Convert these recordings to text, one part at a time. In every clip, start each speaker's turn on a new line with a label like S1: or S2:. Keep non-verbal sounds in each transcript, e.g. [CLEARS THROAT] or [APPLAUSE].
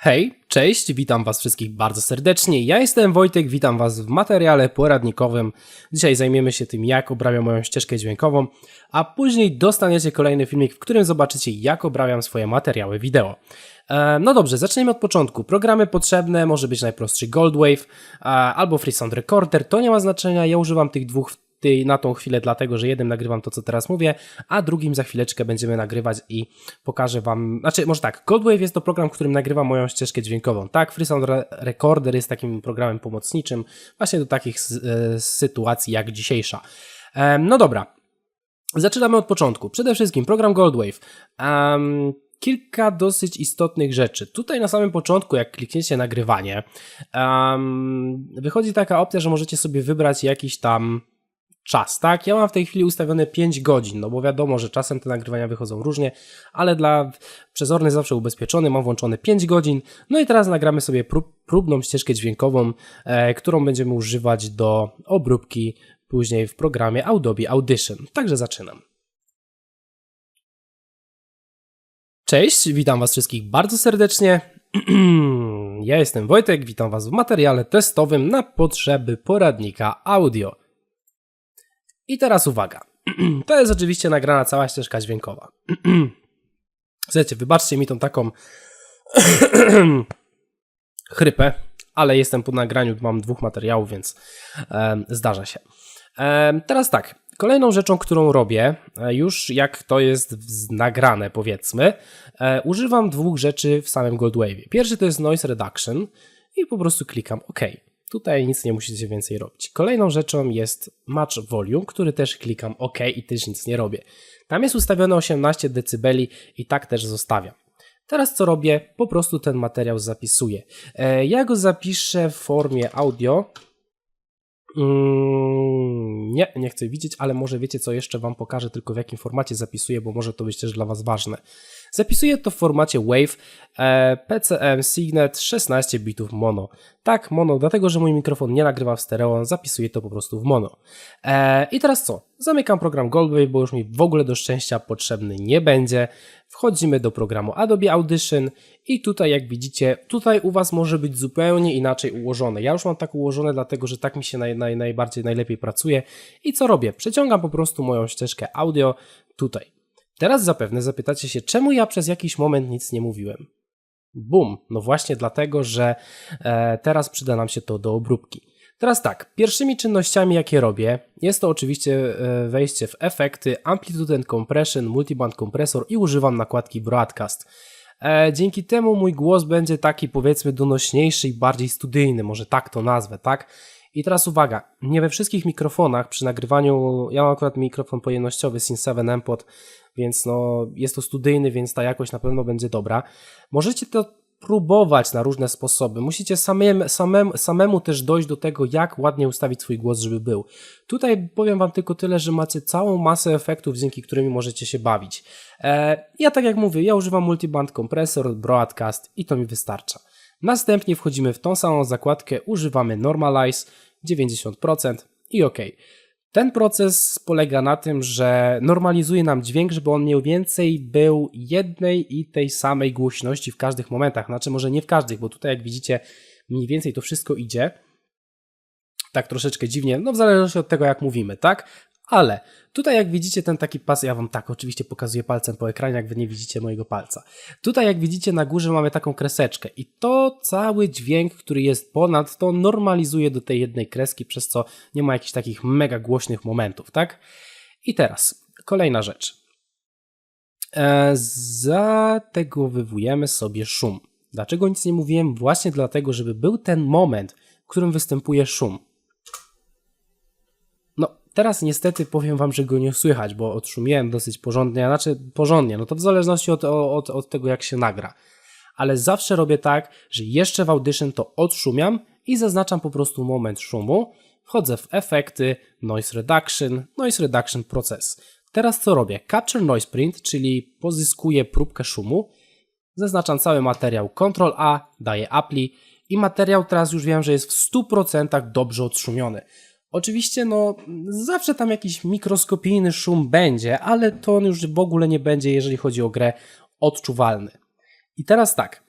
S1: Hej, cześć, witam Was wszystkich bardzo serdecznie. Ja jestem Wojtek, witam Was w materiale poradnikowym. Dzisiaj zajmiemy się tym, jak obrabiam moją ścieżkę dźwiękową, a później dostaniecie kolejny filmik, w którym zobaczycie, jak obrabiam swoje materiały wideo. E, No dobrze, zaczniemy od początku. Programy potrzebne może być najprostszy Goldwave e, albo Freesound Recorder, to nie ma znaczenia, ja używam tych dwóch w tej, na tą chwilę, dlatego że jednym nagrywam to, co teraz mówię, a drugim za chwileczkę będziemy nagrywać i pokażę Wam, znaczy może tak, Goldwave jest to program, w którym nagrywam moją ścieżkę dźwiękową, tak, Freesound Re- Recorder jest takim programem pomocniczym właśnie do takich e, sytuacji jak dzisiejsza. Em, No dobra, Zaczynamy od początku. Przede wszystkim program Goldwave. Um, kilka dosyć istotnych rzeczy. Tutaj na samym początku, jak klikniecie nagrywanie, um, wychodzi taka opcja, że możecie sobie wybrać jakiś tam czas, tak? Ja mam w tej chwili ustawione 5 godzin, no bo wiadomo, że czasem te nagrywania wychodzą różnie, ale dla przezorny zawsze ubezpieczony mam włączone 5 godzin. No i teraz nagramy sobie prób, próbną ścieżkę dźwiękową, e, którą będziemy używać do obróbki później w programie Adobe Audition. Także zaczynam. Cześć, witam Was wszystkich bardzo serdecznie. [CLEARS THROAT] Ja jestem Wojtek, witam Was w materiale testowym na potrzeby poradnika audio. I teraz uwaga. [CLEARS THROAT] To jest oczywiście nagrana cała ścieżka dźwiękowa. [CLEARS THROAT] Słuchajcie, wybaczcie mi tą taką [CLEARS THROAT] chrypę, ale jestem po nagraniu, mam dwóch materiałów, więc em, zdarza się. Em, teraz tak, kolejną rzeczą, którą robię, e, już jak to jest nagrane powiedzmy, e, używam dwóch rzeczy w samym Goldwave. Pierwszy to jest Noise Reduction i po prostu klikam OK. Tutaj nic nie musicie więcej robić. Kolejną rzeczą jest Match Volume, który też klikam OK i też nic nie robię. Tam jest ustawione 18 dB i tak też zostawiam. Teraz co robię? Po prostu ten materiał zapisuję. E, Ja go zapiszę w formie audio. Mm, nie, nie chcę widzieć, ale może wiecie co jeszcze Wam pokażę, tylko w jakim formacie zapisuję, bo może to być też dla Was ważne. Zapisuję to w formacie WAV e, PCM Signet 16 bitów mono. Tak, mono, dlatego że mój mikrofon nie nagrywa w stereo, zapisuję to po prostu w mono. E, I teraz co? Zamykam program Goldwave, bo już mi w ogóle do szczęścia potrzebny nie będzie. Wchodzimy do programu Adobe Audition i tutaj jak widzicie, tutaj u Was może być zupełnie inaczej ułożone. Ja już mam tak ułożone, dlatego że tak mi się naj, naj, najbardziej, najlepiej pracuje. I co robię? Przeciągam po prostu moją ścieżkę audio tutaj. Teraz zapewne zapytacie się, czemu ja przez jakiś moment nic nie mówiłem. Bum, no właśnie dlatego, że e, teraz przyda nam się to do obróbki. Teraz tak, pierwszymi czynnościami jakie robię, jest to oczywiście e, wejście w efekty, Amplitude and Compression, Multiband Compressor i używam nakładki Broadcast. E, dzięki temu mój głos będzie taki powiedzmy donośniejszy i bardziej studyjny, może tak to nazwę, tak? I teraz uwaga, nie we wszystkich mikrofonach przy nagrywaniu, ja mam akurat mikrofon pojemnościowy Sin 7 Ampod, więc no jest to studyjny, więc ta jakość na pewno będzie dobra. Możecie to próbować na różne sposoby. Musicie samym, samemu, samemu też dojść do tego, jak ładnie ustawić swój głos, żeby był. Tutaj powiem Wam tylko tyle, że macie całą masę efektów, dzięki którymi możecie się bawić. E, ja tak jak mówię, ja używam multiband kompresor, broadcast i to mi wystarcza. Następnie wchodzimy w tą samą zakładkę, używamy normalize 90% i OK. Ten proces polega na tym, że normalizuje nam dźwięk, żeby on mniej więcej był jednej i tej samej głośności w każdych momentach. Znaczy, może nie w każdych, bo tutaj, jak widzicie, mniej więcej to wszystko idzie. Tak troszeczkę dziwnie, no w zależności od tego, jak mówimy, tak? Ale tutaj, jak widzicie, ten taki pas, ja wam tak oczywiście pokazuję palcem po ekranie, jak wy nie widzicie mojego palca. Tutaj, jak widzicie, na górze mamy taką kreseczkę, i to cały dźwięk, który jest ponad, to normalizuje do tej jednej kreski, przez co nie ma jakichś takich mega głośnych momentów, tak? I teraz kolejna rzecz. E, zategowywujemy sobie szum. Dlaczego nic nie mówiłem? Właśnie dlatego, żeby był ten moment, w którym występuje szum. Teraz niestety powiem wam, że go nie słychać, bo odszumiłem dosyć porządnie, a znaczy porządnie, no to w zależności od, od, od tego, jak się nagra. Ale zawsze robię tak, że jeszcze w Audition to odszumiam i zaznaczam po prostu moment szumu, wchodzę w efekty, noise reduction, noise reduction proces. Teraz co robię? Capture noise print, czyli pozyskuję próbkę szumu, zaznaczam cały materiał Ctrl A, daję apply i materiał teraz już wiem, że jest w 100% dobrze odszumiony. Oczywiście, no, zawsze tam jakiś mikroskopijny szum będzie, ale to on już w ogóle nie będzie, jeżeli chodzi o grę, odczuwalny. I teraz tak.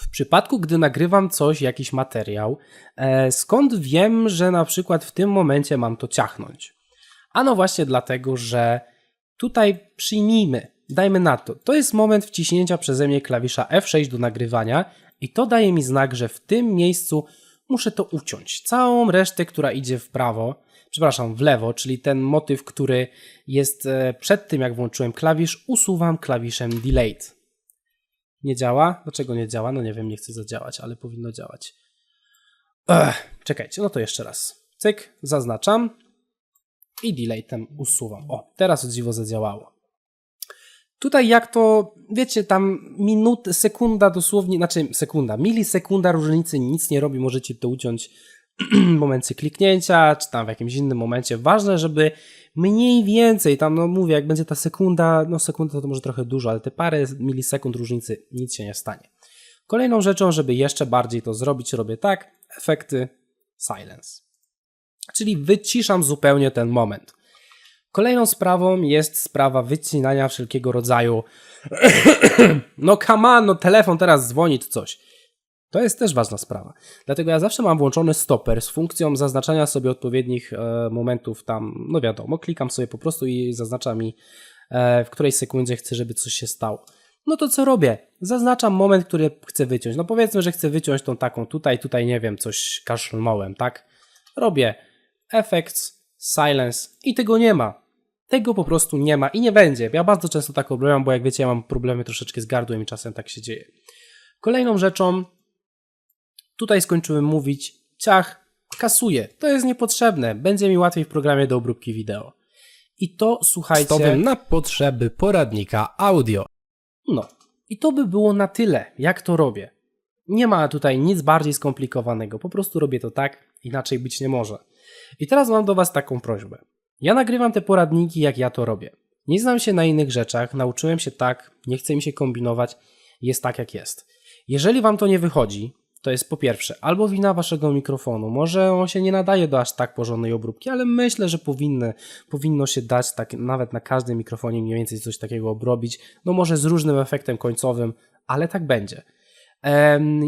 S1: W przypadku, gdy nagrywam coś, jakiś materiał, e, skąd wiem, że na przykład w tym momencie mam to ciachnąć? Ano właśnie dlatego, że tutaj przyjmijmy, dajmy na to, to jest moment wciśnięcia przeze mnie klawisza F6 do nagrywania i to daje mi znak, że w tym miejscu muszę to uciąć. Całą resztę, która idzie w prawo, przepraszam, w lewo, czyli ten motyw, który jest e, przed tym, jak włączyłem klawisz, usuwam klawiszem Delete. Nie działa? Dlaczego nie działa? No nie wiem, nie chce zadziałać, ale powinno działać. Ech, czekajcie, no to jeszcze raz. Cyk, zaznaczam i deletem usuwam. O, teraz dziwo zadziałało. Tutaj jak to, wiecie, tam minut, sekunda dosłownie, znaczy sekunda, milisekunda różnicy nic nie robi, możecie to uciąć [CLEARS THROAT] w momencie kliknięcia, czy tam w jakimś innym momencie. Ważne, żeby mniej więcej, tam no mówię, jak będzie ta sekunda, no sekunda to może trochę dużo, ale te parę milisekund różnicy nic się nie stanie. Kolejną rzeczą, żeby jeszcze bardziej to zrobić, robię tak, efekty silence. Czyli wyciszam zupełnie ten moment. Kolejną sprawą jest sprawa wycinania wszelkiego rodzaju. [CLEARS THROAT] no come on, no telefon teraz dzwoni czy coś. To jest też ważna sprawa. Dlatego ja zawsze mam włączony stoper z funkcją zaznaczania sobie odpowiednich e, momentów tam, no wiadomo, klikam sobie po prostu i zaznacza mi e, w której sekundzie chcę, żeby coś się stało. No to co robię? Zaznaczam moment, który chcę wyciąć. No powiedzmy, że chcę wyciąć tą taką tutaj, tutaj nie wiem, coś kaszlnąłem, tak? Robię effects, silence i tego nie ma. Tego po prostu nie ma i nie będzie. Ja bardzo często tak robię, bo jak wiecie, ja mam problemy troszeczkę z gardłem i czasem tak się dzieje. Kolejną rzeczą, tutaj skończyłem mówić, ciach, kasuję. To jest niepotrzebne. Będzie mi łatwiej w programie do obróbki wideo. I to słuchajcie.
S2: Stowym na potrzeby poradnika audio.
S1: No. I to by było na tyle, jak to robię. Nie ma tutaj nic bardziej skomplikowanego. Po prostu robię to tak, inaczej być nie może. I teraz mam do Was taką prośbę. Ja nagrywam te poradniki, jak ja to robię. Nie znam się na innych rzeczach, nauczyłem się tak, nie chcę mi się kombinować, jest tak jak jest. Jeżeli Wam to nie wychodzi, to jest po pierwsze albo wina Waszego mikrofonu, może on się nie nadaje do aż tak porządnej obróbki, ale myślę, że powinny, powinno się dać tak nawet na każdym mikrofonie mniej więcej coś takiego obrobić, no może z różnym efektem końcowym, ale tak będzie.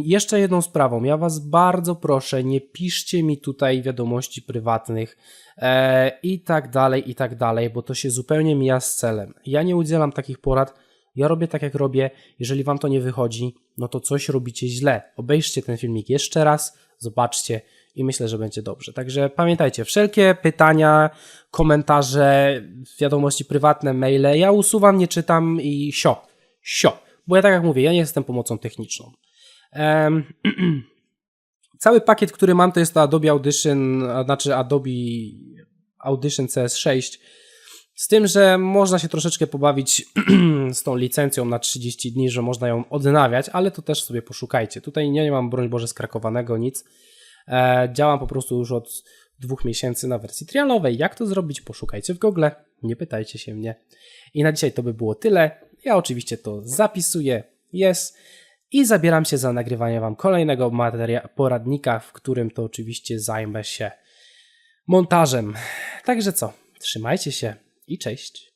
S1: Jeszcze jedną sprawą, ja Was bardzo proszę, nie piszcie mi tutaj wiadomości prywatnych e, i tak dalej, i tak dalej, bo to się zupełnie mija z celem. Ja nie udzielam takich porad, ja robię tak jak robię, jeżeli Wam to nie wychodzi, no to coś robicie źle. Obejrzcie ten filmik jeszcze raz, zobaczcie i myślę, że będzie dobrze. Także pamiętajcie, wszelkie pytania, komentarze, wiadomości prywatne, maile, ja usuwam, nie czytam i sio, sio. Bo ja tak jak mówię, ja nie jestem pomocą techniczną. [CLEARS THROAT] Cały pakiet, który mam, to jest to Adobe Audition, znaczy Adobe Audition CS6. Z tym, że można się troszeczkę pobawić [CLEARS THROAT] z tą licencją na 30 dni, że można ją odnawiać, ale to też sobie poszukajcie. Tutaj nie mam, broń Boże, skrakowanego nic. E, działam po prostu już od dwóch miesięcy na wersji trialowej. Jak to zrobić? Poszukajcie w Google, nie pytajcie się mnie. I na dzisiaj to by było tyle. Ja oczywiście to zapisuję, jest i zabieram się za nagrywanie Wam kolejnego materia- poradnika, w którym to oczywiście zajmę się montażem. Także co, trzymajcie się i cześć.